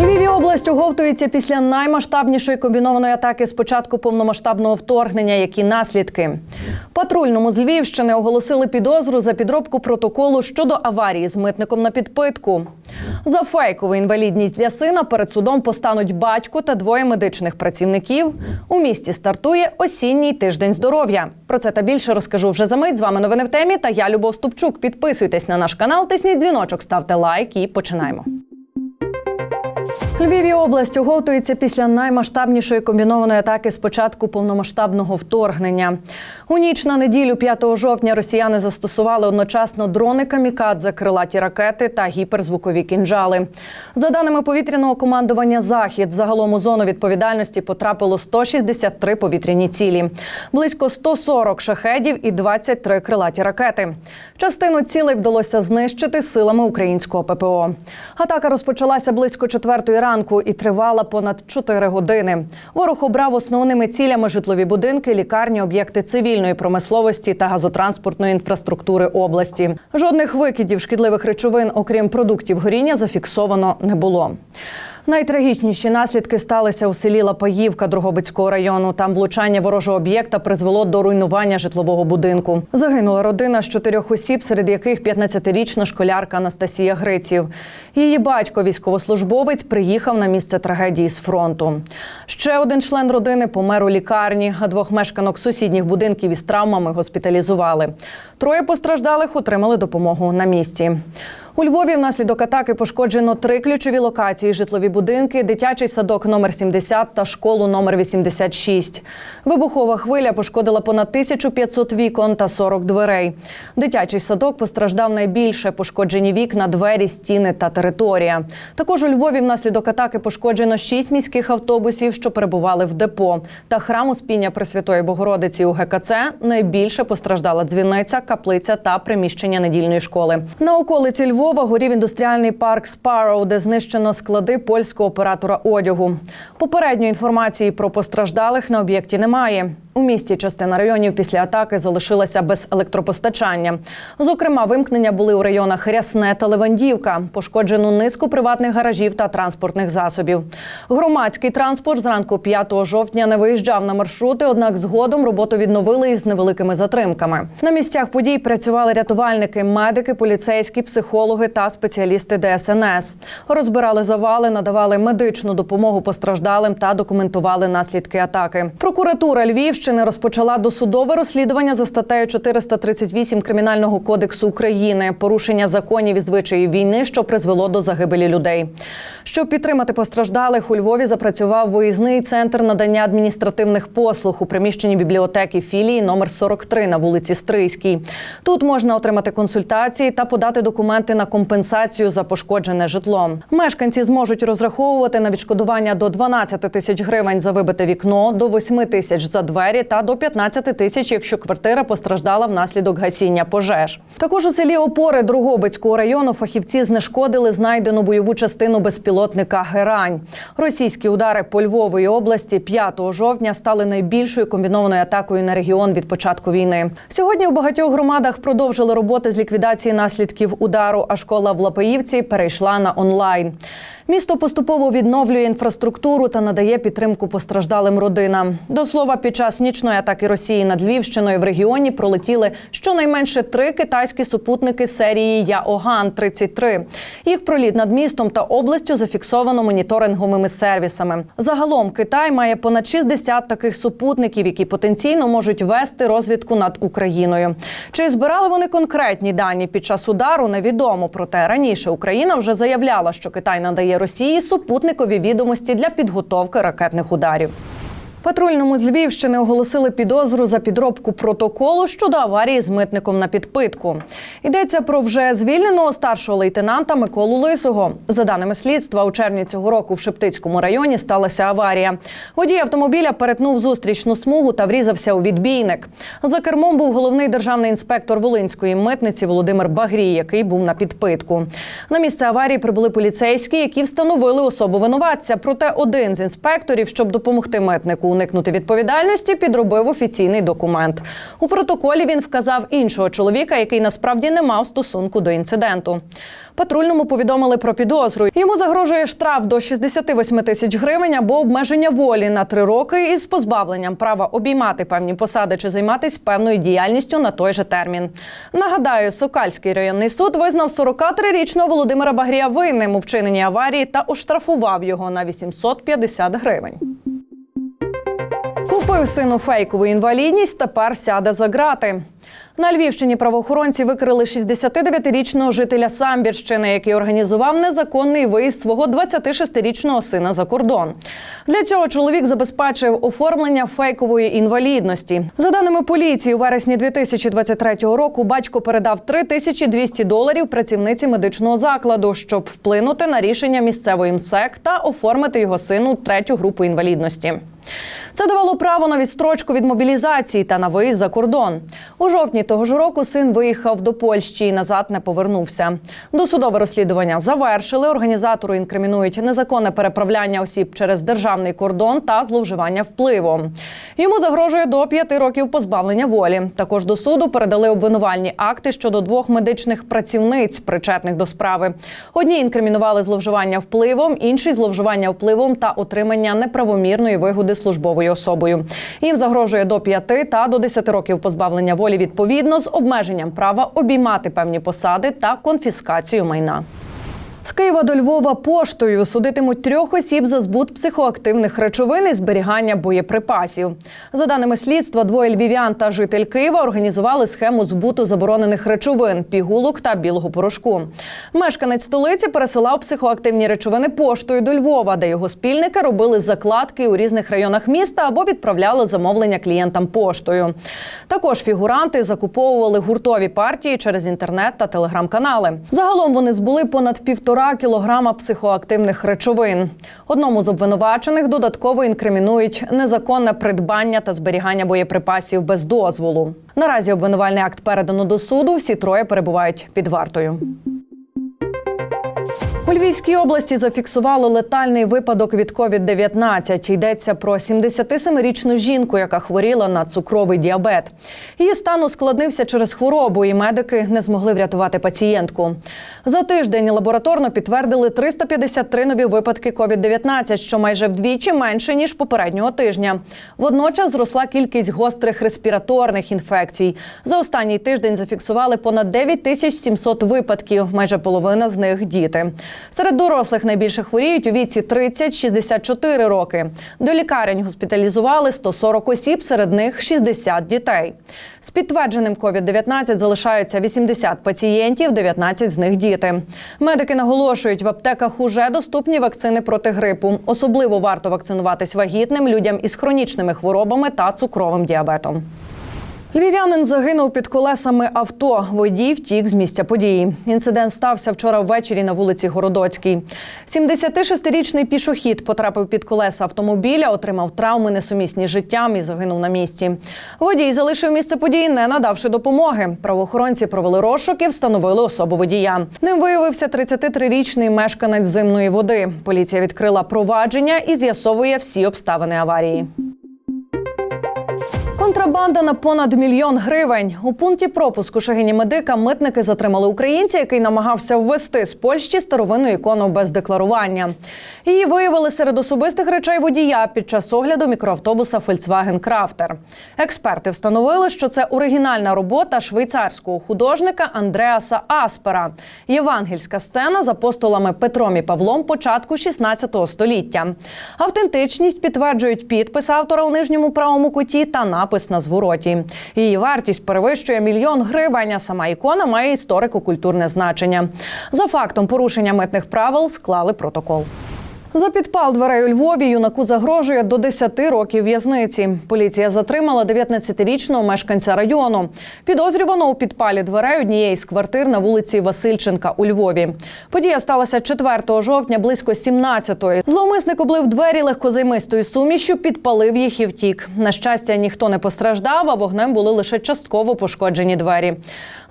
Львіві область оговтується після наймасштабнішої комбінованої атаки з початку повномасштабного вторгнення. Які наслідки патрульному з Львівщини оголосили підозру за підробку протоколу щодо аварії з митником на підпитку. За фейкову інвалідність для сина перед судом постануть батько та двоє медичних працівників. У місті стартує осінній тиждень здоров'я. Про це та більше розкажу вже за мить. З вами новини в темі. Та я Любов Ступчук. Підписуйтесь на наш канал, тисніть дзвіночок, ставте лайк і починаємо. Львіві область оговтується після наймасштабнішої комбінованої атаки з початку повномасштабного вторгнення. У ніч на неділю, 5 жовтня, росіяни застосували одночасно дрони камікадзе, крилаті ракети та гіперзвукові кінжали. За даними повітряного командування Захід, загалом у зону відповідальності потрапило 163 повітряні цілі, близько 140 шахедів і 23 крилаті ракети. Частину цілей вдалося знищити силами українського ППО. Атака розпочалася близько четвертої ранку і тривала понад 4 години. Ворог обрав основними цілями житлові будинки, лікарні, об'єкти цивільної промисловості та газотранспортної інфраструктури області. Жодних викидів шкідливих речовин, окрім продуктів горіння, зафіксовано не було. Найтрагічніші наслідки сталися у селі Лапаївка Дрогобицького району. Там влучання ворожого об'єкта призвело до руйнування житлового будинку. Загинула родина з чотирьох осіб, серед яких 15-річна школярка Анастасія Гриців. Її батько, військовослужбовець, приїхав на місце трагедії з фронту. Ще один член родини помер у лікарні, а двох мешканок сусідніх будинків із травмами госпіталізували. Троє постраждалих отримали допомогу на місці. У Львові внаслідок атаки пошкоджено три ключові локації: житлові будинки, дитячий садок номер 70 та школу номер 86. Вибухова хвиля пошкодила понад 1500 вікон та 40 дверей. Дитячий садок постраждав найбільше. Пошкоджені вікна, двері, стіни та територія. Також у Львові внаслідок атаки пошкоджено шість міських автобусів, що перебували в депо. Та храм Успіння Пресвятої Богородиці у ГКЦ найбільше постраждала дзвіниця, каплиця та приміщення недільної школи. На околиці Львова горів індустріальний парк Спароу, де знищено склади польського оператора одягу. Попередньої інформації про постраждалих на об'єкті немає. У місті частина районів після атаки залишилася без електропостачання. Зокрема, вимкнення були у районах Рясне та Левандівка. Пошкоджено низку приватних гаражів та транспортних засобів. Громадський транспорт зранку 5 жовтня не виїжджав на маршрути, однак згодом роботу відновили із невеликими затримками. На місцях подій працювали рятувальники, медики, поліцейські, психологи та спеціалісти ДСНС. Розбирали завали, надавали медичну допомогу постраждалим та документували наслідки атаки. Прокуратура Львівщини розпочала досудове розслідування за статтею 438 кримінального кодексу України порушення законів і звичаїв війни, що призвело до загибелі людей. Щоб підтримати постраждалих, у Львові запрацював виїзний центр надання адміністративних послуг у приміщенні бібліотеки філії номер 43 на вулиці Стрийській. Тут можна отримати консультації та подати документи на компенсацію за пошкоджене житло. Мешканці зможуть розраховувати на відшкодування до 12 тисяч гривень за вибите вікно, до 8 тисяч за двері та до 15 тисяч, якщо квартира постраждала внаслідок гасіння пожеж. Також у селі Опори Другобицького району фахівці знешкодили знайдену бойову частину безпілотника Герань. Російські удари по Львової області 5 жовтня стали найбільшою комбінованою атакою на регіон від початку війни. Сьогодні у багатьох громадах продовжили роботи з ліквідації наслідків удару. А школа в Лапаївці перейшла на онлайн. Місто поступово відновлює інфраструктуру та надає підтримку постраждалим родинам. До слова, під час нічної атаки Росії над Львівщиною в регіоні пролетіли щонайменше три китайські супутники серії Яоган 33 Їх проліт над містом та областю зафіксовано моніторинговими сервісами. Загалом Китай має понад 60 таких супутників, які потенційно можуть вести розвідку над Україною. Чи збирали вони конкретні дані під час удару? Невідомо. Проте раніше Україна вже заявляла, що Китай надає Росії супутникові відомості для підготовки ракетних ударів. Патрульному з Львівщини оголосили підозру за підробку протоколу щодо аварії з митником на підпитку. Йдеться про вже звільненого старшого лейтенанта Миколу Лисого. За даними слідства, у червні цього року в Шептицькому районі сталася аварія. Водій автомобіля перетнув зустрічну смугу та врізався у відбійник. За кермом був головний державний інспектор Волинської митниці Володимир Багрій, який був на підпитку. На місце аварії прибули поліцейські, які встановили особу винуватця. Проте один з інспекторів, щоб допомогти митнику уникнути відповідальності, підробив офіційний документ. У протоколі він вказав іншого чоловіка, який насправді не мав стосунку до інциденту. Патрульному повідомили про підозру. Йому загрожує штраф до 68 тисяч гривень або обмеження волі на три роки із позбавленням права обіймати певні посади чи займатися певною діяльністю на той же термін. Нагадаю, Сокальський районний суд визнав 43-річного Володимира Багрія винним у вчиненні аварії та оштрафував його на 850 гривень. Купив сину фейкову інвалідність, тепер сяде за грати. На Львівщині правоохоронці викрили 69-річного жителя Самбірщини, який організував незаконний виїзд свого 26-річного сина за кордон. Для цього чоловік забезпечив оформлення фейкової інвалідності. За даними поліції, у вересні 2023 року батько передав 3200 доларів працівниці медичного закладу, щоб вплинути на рішення місцевої МСЕК та оформити його сину третю групу інвалідності. Це давало право на відстрочку від мобілізації та на виїзд за кордон. У жовтні того ж року син виїхав до Польщі і назад не повернувся. Досудове розслідування завершили. Організатору інкримінують незаконне переправляння осіб через державний кордон та зловживання впливом. Йому загрожує до п'яти років позбавлення волі. Також до суду передали обвинувальні акти щодо двох медичних працівниць, причетних до справи. Одні інкримінували зловживання впливом, інші зловживання впливом та отримання неправомірної вигоди службовою особою. Їм загрожує до 5 та до 10 років позбавлення волі відповідно з обмеженням права обіймати певні посади та конфіскацію майна. З Києва до Львова поштою судитимуть трьох осіб за збут психоактивних речовин і зберігання боєприпасів. За даними слідства, двоє львів'ян та житель Києва організували схему збуту заборонених речовин, пігулок та білого порошку. Мешканець столиці пересилав психоактивні речовини поштою до Львова, де його спільники робили закладки у різних районах міста або відправляли замовлення клієнтам поштою. Також фігуранти закуповували гуртові партії через інтернет та телеграм-канали. Загалом вони збули понад півтора кілограма психоактивних речовин. Одному з обвинувачених додатково інкримінують незаконне придбання та зберігання боєприпасів без дозволу. Наразі обвинувальний акт передано до суду. Всі троє перебувають під вартою. У Львівській області зафіксували летальний випадок від COVID-19. Йдеться про 77-річну жінку, яка хворіла на цукровий діабет. Її стан ускладнився через хворобу, і медики не змогли врятувати пацієнтку. За тиждень лабораторно підтвердили 353 нові випадки COVID-19, що майже вдвічі менше ніж попереднього тижня. Водночас зросла кількість гострих респіраторних інфекцій. За останній тиждень зафіксували понад 9700 випадків. Майже половина з них діти. Серед дорослих найбільше хворіють у віці 30-64 роки. До лікарень госпіталізували 140 осіб, серед них 60 дітей. З підтвердженим COVID-19 залишаються 80 пацієнтів, 19 з них діти. Медики наголошують, в аптеках уже доступні вакцини проти грипу. Особливо варто вакцинуватись вагітним людям із хронічними хворобами та цукровим діабетом. Львів'янин загинув під колесами авто. Водій втік з місця події. Інцидент стався вчора ввечері на вулиці Городоцькій. 76-річний пішохід потрапив під колеса автомобіля, отримав травми несумісні з життям і загинув на місці. Водій залишив місце події, не надавши допомоги. Правоохоронці провели розшук і встановили особу водія. Ним виявився 33-річний мешканець зимної води. Поліція відкрила провадження і з'ясовує всі обставини аварії. Контрабанда на понад мільйон гривень у пункті пропуску Шагині Медика митники затримали українця, який намагався ввести з Польщі старовинну ікону без декларування. Її виявили серед особистих речей водія під час огляду мікроавтобуса Volkswagen Crafter. Експерти встановили, що це оригінальна робота швейцарського художника Андреаса Аспера. Євангельська сцена з апостолами Петром і Павлом початку 16 століття. Автентичність підтверджують підпис автора у нижньому правому куті та напис на звороті. Її вартість перевищує мільйон гривень. а Сама ікона має історико-культурне значення. За фактом порушення митних правил склали протокол. За підпал дверей у Львові юнаку загрожує до 10 років в'язниці. Поліція затримала 19-річного мешканця району. Підозрювано у підпалі дверей однієї з квартир на вулиці Васильченка у Львові. Подія сталася 4 жовтня близько 17-ї. Зловмисник облив двері легкозаймистою сумішю, підпалив їх і втік. На щастя, ніхто не постраждав, а вогнем були лише частково пошкоджені двері.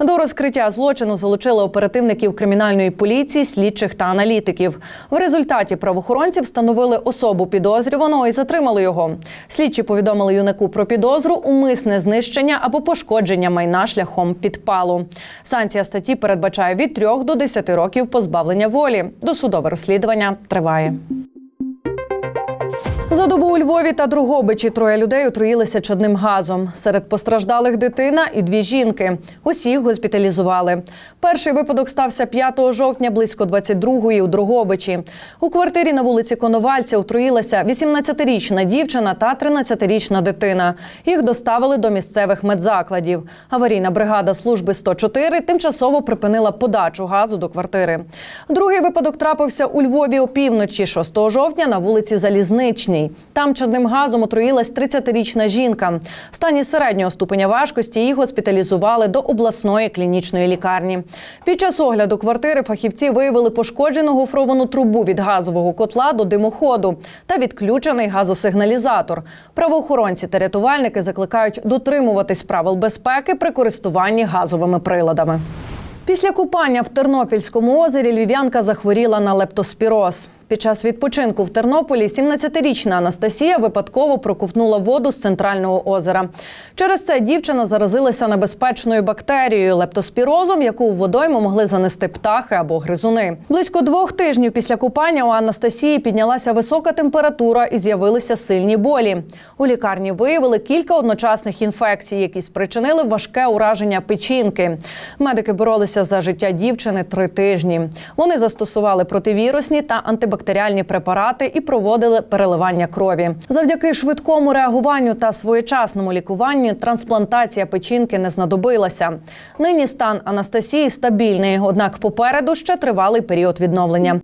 До розкриття злочину залучили оперативників кримінальної поліції, слідчих та аналітиків. В результаті правоохоронці правоохоронці встановили особу підозрюваного і затримали його. Слідчі повідомили юнаку про підозру умисне знищення або пошкодження майна шляхом підпалу. Санкція статті передбачає від 3 до 10 років позбавлення волі. Досудове розслідування триває. За добу у Львові та Другобичі троє людей отруїлися чадним газом. Серед постраждалих дитина і дві жінки. Усіх госпіталізували. Перший випадок стався 5 жовтня близько 22-ї у Другобичі. У квартирі на вулиці Коновальця отруїлася 18-річна дівчина та 13-річна дитина. Їх доставили до місцевих медзакладів. Аварійна бригада служби 104 тимчасово припинила подачу газу до квартири. Другий випадок трапився у Львові опівночі 6 жовтня на вулиці Залізничній. Там чадним газом отруїлась 30-річна жінка. В стані середнього ступеня важкості її госпіталізували до обласної клінічної лікарні. Під час огляду квартири фахівці виявили пошкоджену гофровану трубу від газового котла до димоходу та відключений газосигналізатор. Правоохоронці та рятувальники закликають дотримуватись правил безпеки при користуванні газовими приладами. Після купання в Тернопільському озері львів'янка захворіла на лептоспіроз. Під час відпочинку в Тернополі 17-річна Анастасія випадково проковтнула воду з центрального озера. Через це дівчина заразилася небезпечною бактерією лептоспірозом, яку у водойму могли занести птахи або гризуни. Близько двох тижнів після купання у Анастасії піднялася висока температура і з'явилися сильні болі. У лікарні виявили кілька одночасних інфекцій, які спричинили важке ураження печінки. Медики боролися за життя дівчини три тижні. Вони застосували противірусні та антибактеріальні препарати і проводили переливання крові. Завдяки швидкому реагуванню та своєчасному лікуванню трансплантація печінки не знадобилася. Нині стан Анастасії стабільний, однак попереду ще тривалий період відновлення.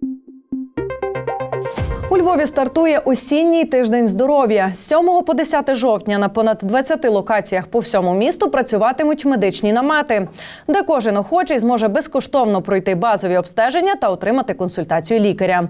У Львові стартує осінній тиждень здоров'я. З 7 по 10 жовтня на понад 20 локаціях по всьому місту працюватимуть медичні намети, де кожен охочий зможе безкоштовно пройти базові обстеження та отримати консультацію лікаря.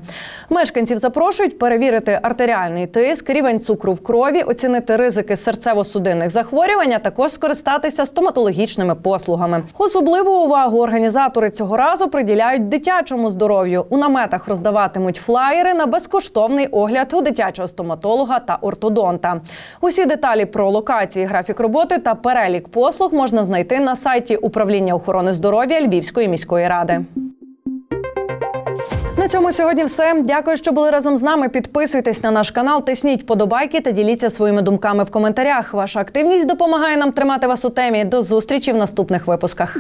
Мешканців запрошують перевірити артеріальний тиск, рівень цукру в крові, оцінити ризики серцево-судинних захворювань, а також скористатися стоматологічними послугами. Особливу увагу організатори цього разу приділяють дитячому здоров'ю. У наметах роздаватимуть флаєри на безкоштовний огляд у дитячого стоматолога та ортодонта. Усі деталі про локації, графік роботи та перелік послуг можна знайти на сайті управління охорони здоров'я Львівської міської ради. На цьому сьогодні все. Дякую, що були разом з нами. Підписуйтесь на наш канал, тисніть подобайки та діліться своїми думками в коментарях. Ваша активність допомагає нам тримати вас у темі. До зустрічі в наступних випусках.